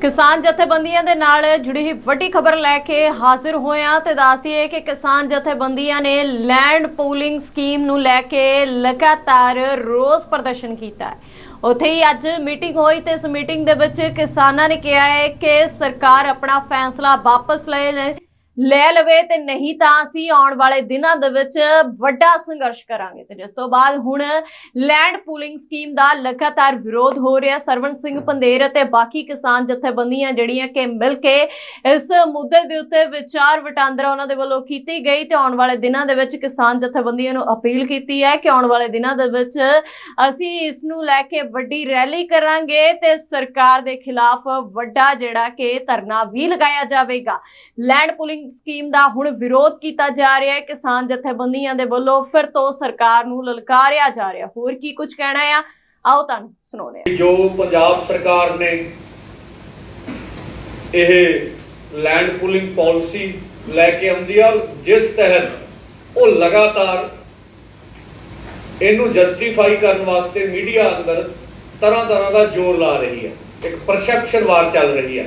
ਕਿਸਾਨ ਜਥੇਬੰਦੀਆਂ ਦੇ ਨਾਲ ਜੁੜੀ ਹੋਈ ਵੱਡੀ ਖਬਰ ਲੈ ਕੇ ਹਾਜ਼ਰ ਹੋਇਆ ਤੇ ਦੱਸਦੀਏ ਕਿ ਕਿਸਾਨ ਜਥੇਬੰਦੀਆਂ ਨੇ ਲੈਂਡ ਪੂਲਿੰਗ ਸਕੀਮ ਨੂੰ ਲੈ ਕੇ ਲਗਾਤਾਰ ਰੋਸ ਪ੍ਰਦਰਸ਼ਨ ਕੀਤਾ ਹੈ। ਉੱਥੇ ਹੀ ਅੱਜ ਮੀਟਿੰਗ ਹੋਈ ਤੇ ਇਸ ਮੀਟਿੰਗ ਦੇ ਵਿੱਚ ਕਿਸਾਨਾਂ ਨੇ ਕਿਹਾ ਹੈ ਕਿ ਸਰਕਾਰ ਆਪਣਾ ਫੈਸਲਾ ਵਾਪਸ ਲੈ ਲੈ ਲੈ ਲਵੇ ਤੇ ਨਹੀਂ ਤਾਂ ਅਸੀਂ ਆਉਣ ਵਾਲੇ ਦਿਨਾਂ ਦੇ ਵਿੱਚ ਵੱਡਾ ਸੰਘਰਸ਼ ਕਰਾਂਗੇ। ਤੇ ਜਿਸ ਤੋਂ ਬਾਅਦ ਹੁਣ ਲੈਂਡ ਪੂਲਿੰਗ ਸਕੀਮ ਦਾ ਲਗਾਤਾਰ ਵਿਰੋਧ ਹੋ ਰਿਹਾ। ਸਰਵਣ ਸਿੰਘ ਪੰਦੇਰ ਅਤੇ ਬਾਕੀ ਕਿਸਾਨ ਜਥੇਬੰਦੀਆਂ ਜਿਹੜੀਆਂ ਕਿ ਮਿਲ ਕੇ ਇਸ ਮੁੱਦੇ ਦੇ ਉੱਤੇ ਵਿਚਾਰ ਵਟਾਂਦਰਾ ਉਹਨਾਂ ਦੇ ਵੱਲੋਂ ਕੀਤੀ ਗਈ ਤੇ ਆਉਣ ਵਾਲੇ ਦਿਨਾਂ ਦੇ ਵਿੱਚ ਕਿਸਾਨ ਜਥੇਬੰਦੀਆਂ ਨੂੰ ਅਪੀਲ ਕੀਤੀ ਹੈ ਕਿ ਆਉਣ ਵਾਲੇ ਦਿਨਾਂ ਦੇ ਵਿੱਚ ਅਸੀਂ ਇਸ ਨੂੰ ਲੈ ਕੇ ਵੱਡੀ ਰੈਲੀ ਕਰਾਂਗੇ ਤੇ ਸਰਕਾਰ ਦੇ ਖਿਲਾਫ ਵੱਡਾ ਜਿਹੜਾ ਕਿ ਧਰਨਾ ਵੀ ਲਗਾਇਆ ਜਾਵੇਗਾ। ਲੈਂਡ ਪੂਲਿੰਗ ਸਕੀਮ ਦਾ ਹੁਣ ਵਿਰੋਧ ਕੀਤਾ ਜਾ ਰਿਹਾ ਹੈ। ਕਿਸਾਨ ਜਥੇਬੰਦੀਆਂ ਦੇ ਵੱਲੋਂ ਫਿਰ ਤੋਂ ਸਰਕਾਰ ਨੂੰ ਲਲਕਾਰਿਆ ਜਾ ਰਿਹਾ। ਹੋਰ ਕੀ ਕੁਝ ਕਹਿਣਾ ਆ? ਆਓ ਤੁਹਾਨੂੰ ਸੁਣਾਉਂਦੇ ਹਾਂ। ਜੋ ਪੰਜਾਬ ਸਰਕਾਰ ਨੇ ਇਹ ਲੈਂਡ ਪੂਲਿੰਗ ਪਾਲਿਸੀ ਲੈ ਕੇ ਆਉਂਦੀ ਆ, ਜਿਸ ਤਹਿਤ ਉਹ ਲਗਾਤਾਰ ਇਹਨੂੰ ਜਸਟੀਫਾਈ ਕਰਨ ਵਾਸਤੇ ਮੀਡੀਆ ਅੰਦਰ ਤਰ੍ਹਾਂ ਤਰ੍ਹਾਂ ਦਾ ਜ਼ੋਰ ਲਾ ਰਹੀ ਹੈ ਇੱਕ ਪਰਸੈਪਸ਼ਨ ਚੱਲ ਰਹੀ ਹੈ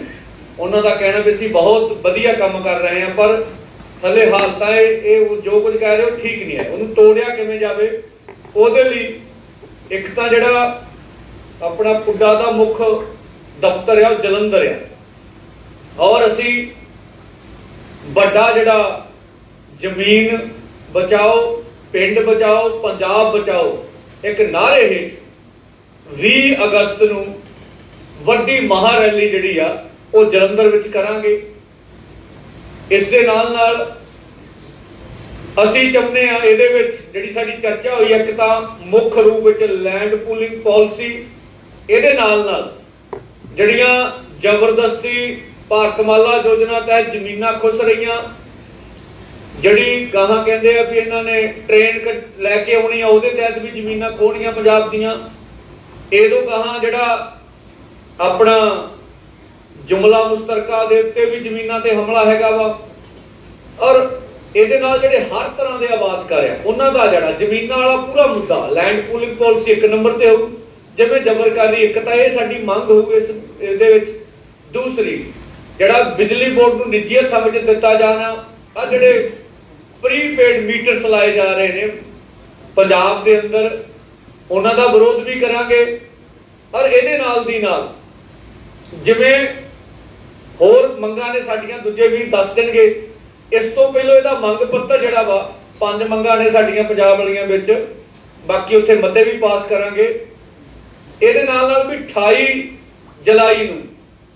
ਉਹਨਾਂ ਦਾ ਕਹਿਣਾ ਵੀ ਅਸੀਂ ਬਹੁਤ ਵਧੀਆ ਕੰਮ ਕਰ ਰਹੇ ਹਾਂ, ਪਰ ਥੱਲੇ ਹਾਲਤਾਂ ਇਹ ਇਹ ਜੋ ਕੁਝ ਕਹਿ ਰਹੇ ਹੋ ਠੀਕ ਨਹੀਂ ਹੈ। ਉਹਨੂੰ ਤੋੜਿਆ ਕਿਵੇਂ ਜਾਵੇ? ਉਹਦੇ ਲਈ ਇੱਕ ਤਾਂ ਜਿਹੜਾ ਆਪਣਾ ਪੁੱਡਾ ਦਾ ਮੁੱਖ ਦਫ਼ਤਰ ਆ ਉਹ ਜਲੰਧਰ ਆ ਔਰ ਅਸੀਂ ਵੱਡਾ ਜਿਹੜਾ ਜ਼ਮੀਨ ਬਚਾਓ, ਪਿੰਡ ਬਚਾਓ, ਪੰਜਾਬ ਬਚਾਓ, ਇੱਕ ਨਾਰੇ ਹੇਠ 20 ਅਗਸਤ ਨੂੰ ਵੱਡੀ ਮਹਾਰੈਲੀ ਜਿਹੜੀ ਆ ਉਹ ਜਲੰਧਰ ਵਿੱਚ ਕਰਾਂਗੇ। ਇਸ ਦੇ ਨਾਲ ਨਾਲ ਅਸੀਂ ਚਾਹੁੰਦੇ ਆ ਇਹਦੇ ਵਿੱਚ ਜਿਹੜੀ ਸਾਡੀ ਚਰਚਾ ਹੋਈ ਹੈ, ਇੱਕ ਤਾਂ ਮੁੱਖ ਰੂਪ ਵਿੱਚ ਲੈਂਡ ਪੂਲਿੰਗ ਪਾਲਿਸੀ ਇਹਦੇ ਨਾਲ ਨਾਲ ਜਿਹੜੀਆਂ ਜ਼ਬਰਦਸਤੀ ਭਾਰਤਮਾਲਾ ਯੋਜਨਾ ਤਹਿਤ ਜ਼ਮੀਨਾਂ ਖੁੱਸ ਰਹੀਆਂ, ਜਿਹੜੀ ਗਾਹਾਂ ਕਹਿੰਦੇ ਆ ਵੀ ਇਹਨਾਂ ਨੇ ਟ੍ਰੇਨ ਕ- ਲੈ ਕੇ ਆਉਣੀ ਆ ਉਹਦੇ ਤਹਿਤ ਵੀ ਜ਼ਮੀਨਾਂ ਖੋਣੀਆਂ ਪੰਜਾਬ ਦੀਆਂ। ਇਹਦੋਂ ਗਾਹਾਂ ਜਿਹੜਾ ਆਪਣਾ ਜੁਮਲਾ ਮੁਸ਼ਤਰਕਾ ਦੇ ਉੱਤੇ ਵੀ ਜ਼ਮੀਨਾਂ ਤੇ ਹਮਲਾ ਹੈਗਾ ਵਾ। ਔਰ ਇਹਦੇ ਨਾਲ ਜਿਹੜੇ ਹਰ ਤਰ੍ਹਾਂ ਦੇ ਆਬਾਦ ਕਰ ਆ ਉਹਨਾਂ ਦਾ ਜਿਹੜਾ ਜ਼ਮੀਨਾਂ ਵਾਲਾ ਪੂਰਾ ਮੁੱਦਾ ਲੈਂਡ ਪੂਲਿੰਗ ਪਾਲਿਸੀ ਇੱਕ ਨੰਬਰ ਤੇ ਹੋਊ। ਜਿਵੇਂ ਜ਼ਬਰਕਾਰੀ ਇੱਕ ਤਾਂ ਇਹ ਸਾਡੀ ਮੰਗ ਹੋਊ ਇਸ, ਇਹਦੇ ਵਿੱਚ। ਦੂਸਰੀ, ਜਿਹੜਾ ਬਿਜਲੀ ਬੋਰਡ ਨੂੰ ਨਿੱਜੀ ਹੱਥਾਂ ਵਿੱਚ ਦਿੱਤਾ ਜਾਣਾ ਆ ਜਿਹੜੇ ਪ੍ਰੀਪੇਡ ਮੀਟਰ ਲਾਏ ਜਾ ਰਹੇ ਨੇ, ਪੰਜਾਬ ਦੇ ਅੰਦਰ, ਉਹਨਾਂ ਦਾ ਵਿਰੋਧ ਵੀ ਕਰਾਂਗੇ। ਔਰ ਇਹਦੇ ਨਾਲ ਦੀ ਨਾਲ, ਜਿਵੇਂ ਹੋਰ ਮੰਗਾਂ ਨੇ ਸਾਡੀਆਂ ਦੂਜੇ ਵੀ ਦੱਸ ਦੇਣਗੇ। ਇਸ ਤੋਂ ਪਹਿਲਾਂ ਇਹਦਾ ਮੰਗ ਪੱਤਰ ਜਿਹੜਾ ਵਾ, ਪੰਜ ਮੰਗਾਂ ਨੇ ਸਾਡੀਆਂ ਪੰਜਾਬ ਵਾਲੀਆਂ ਵਿੱਚ। ਬਾਕੀ ਉੱਥੇ ਮਤੇ ਵੀ ਪਾਸ ਕਰਾਂਗੇ। ਇਹਦੇ ਨਾਲ ਨਾਲ ਵੀ 28 ਜੁਲਾਈ ਨੂੰ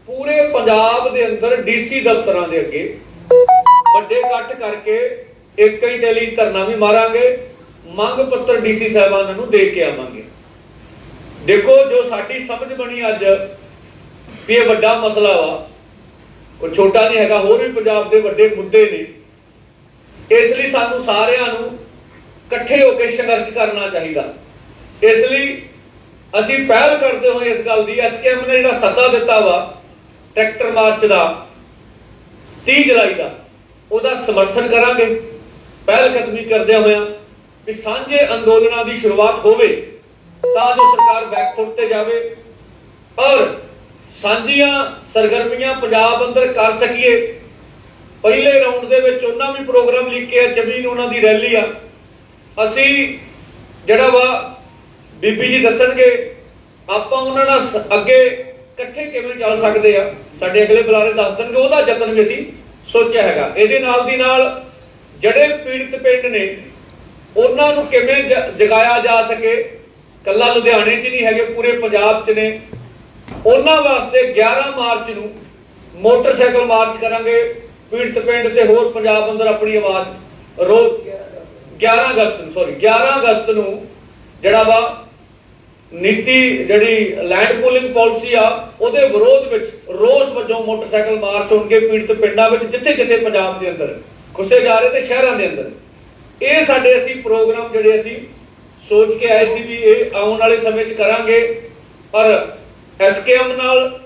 ਪੂਰੇ ਪੰਜਾਬ ਦੇ ਅੰਦਰ ਡੀਸੀ ਦਫ਼ਤਰਾਂ ਦੇ ਅੱਗੇ ਵੱਡੇ ਇਕੱਠ ਕਰਕੇ ਇੱਕ ਹੀ ਲਈ ਧਰਨਾ ਵੀ ਮਾਰਾਂਗੇ। ਮੰਗ ਪੱਤਰ ਡੀਸੀ ਸਾਹਿਬਾਨ ਨੂੰ ਦੇ ਕੇ ਆਵਾਂਗੇ। ਦੇਖੋ ਜੋ ਸਾਡੀ ਸਮਝ ਬਣੀ ਅੱਜ ਵੀ ਇਹ ਵੱਡਾ ਮਸਲਾ ਵਾ ਕੋਈ ਛੋਟਾ ਨਹੀਂ ਹੈਗਾ, ਹੋਰ ਵੀ ਪੰਜਾਬ ਦੇ ਵੱਡੇ ਮੁੱਦੇ ਨੇ। ਇਸ ਲਈ ਸਾਨੂੰ ਸਾਰਿਆਂ ਨੂੰ ਇਕੱਠੇ ਹੋ ਕੇ ਸੰਘਰਸ਼ ਕਰਨਾ ਚਾਹੀਦਾ। ਇਸ ਲਈ ਅਸੀਂ ਪਹਿਲ ਕਰਦੇ ਹੋਏ ਇਸ ਗੱਲ ਦੀ ਐਸਕੇਐਮ ਨੇ ਜਿਹੜਾ ਸੱਦਾ ਦਿੱਤਾ ਵਾ, ਟਰੈਕਟਰ ਮਾਰਚ ਦਾ 30 ਜੁਲਾਈ ਦਾ, ਉਹਦਾ ਸਮਰਥਨ ਕਰਾਂਗੇ। ਪਹਿਲ ਕਦਮੀ ਕਰਦੇ ਹੋਇਆਂ ਵੀ ਸਾਂਝੇ ਅੰਦੋਲਨਾਂ ਦੀ ਸ਼ੁਰੂਆਤ ਹੋਵੇ, ਤਾਂ ਜੋ ਸਰਕਾਰ ਬੈਕਫੁੱਟ ਤੇ ਜਾਵੇ। ਔਰ ਸਾਂਝੀਆਂ ਸਰਗਰਮੀਆਂ ਪੰਜਾਬ ਅੰਦਰ ਕਰ ਸਕੀਏ। ਪਹਿਲੇ ਰਾਉਂਡ ਦੇ ਵਿੱਚ ਉਹਨਾਂ ਵੀ ਪ੍ਰੋਗਰਾਮ ਲਿਖੇ ਆ, ਜ਼ਮੀਨ ਉਹਨਾਂ ਦੀ ਰੈਲੀ ਆ। ਅਸੀਂ ਜਿਹੜਾ ਵਾ ਬੀਬੀ ਜੀ ਦੱਸਣਗੇ, ਆਪਾਂ ਉਹਨਾਂ ਨਾਲ ਅੱਗੇ ਇਕੱਠੇ ਕਿਵੇਂ ਚੱਲ ਸਕਦੇ ਆ। ਸਾਡੇ ਅਗਲੇ ਬੁਲਾਰੇ ਦੱਸ ਦੇਣਗੇ, ਉਹਦਾ ਯਤਨ ਵੀ ਅਸੀਂ ਸੋਚਿਆ ਹੈਗਾ। ਇਹਦੇ ਨਾਲ ਦੀ ਨਾਲ ਜਿਹੜੇ ਪੀੜਤ ਪਿੰਡ ਨੇ, ਉਹਨਾਂ ਨੂੰ ਕਿਵੇਂ ਜ- ਜਗਾਇਆ ਜਾ ਸਕੇ। ਕੱਲਾ ਲੁਧਿਆਣੇ 'ਚ ਨਹੀਂ ਹੈਗੇ, ਪੂਰੇ ਪੰਜਾਬ 'ਚ ਨੇ। ਉਹਨਾਂ ਵਾਸਤੇ 11 ਮਾਰਚ ਨੂੰ ਮੋਟਰਸਾਈਕਲ ਮਾਰਚ ਕਰਾਂਗੇ। ਪੀੜਤ ਪਿੰਡ ਤੇ ਹੋਰ ਪੰਜਾਬ ਅੰਦਰ ਆਪਣੀ ਆਵਾਜ਼। ਰੋਜ਼ 11 ਅਗਸਤ ਨੂੰ ਸੌਰੀ 11 ਅਗਸਤ ਨੂੰ ਜਿਹੜਾ ਵਾ ਨੀਤੀ ਜਿਹੜੀ ਲੈਂਡ ਪੂਲਿੰਗ ਪਾਲਿਸੀ ਆ, ਉਹਦੇ ਵਿਰੋਧ ਵਿੱਚ ਰੋਸ ਵਜੋਂ ਮੋਟਰਸਾਈਕਲ ਮਾਰਚ ਹੋਣਗੇ ਪੀੜਤ ਪਿੰਡਾਂ ਵਿੱਚ, ਜਿੱਥੇ ਜਿੱਥੇ ਪੰਜਾਬ ਦੇ ਅੰਦਰ ਖੁੱਸੇ ਜਾ ਰਹੇ ਤੇ ਸ਼ਹਿਰਾਂ ਦੇ ਅੰਦਰ। ਇਹ ਸਾਡੇ ਅਸੀਂ ਪ੍ਰੋਗਰਾਮ ਜਿਹੜੇ ਅਸੀਂ ਸੋਚ ਕੇ ਆਏ ਸੀ ਵੀ ਇਹ ਆਉਣ ਵਾਲੇ ਸਮੇਂ 'ਚ ਕਰਾਂਗੇ। ਪਰ ਐਸਕੇਐਮ ਨਾਲ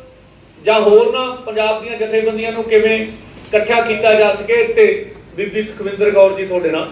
ਜਾਂ ਹੋਰ ਨਾ ਪੰਜਾਬ ਦੀਆਂ ਜਥੇਬੰਦੀਆਂ ਨੂੰ ਕਿਵੇਂ ਇਕੱਠਾ ਕੀਤਾ ਜਾ ਸਕੇ ਤੇ ਬੀਬੀ ਸੁਖਵਿੰਦਰ ਕੌਰ ਜੀ ਤੁਹਾਡੇ ਨਾਲ।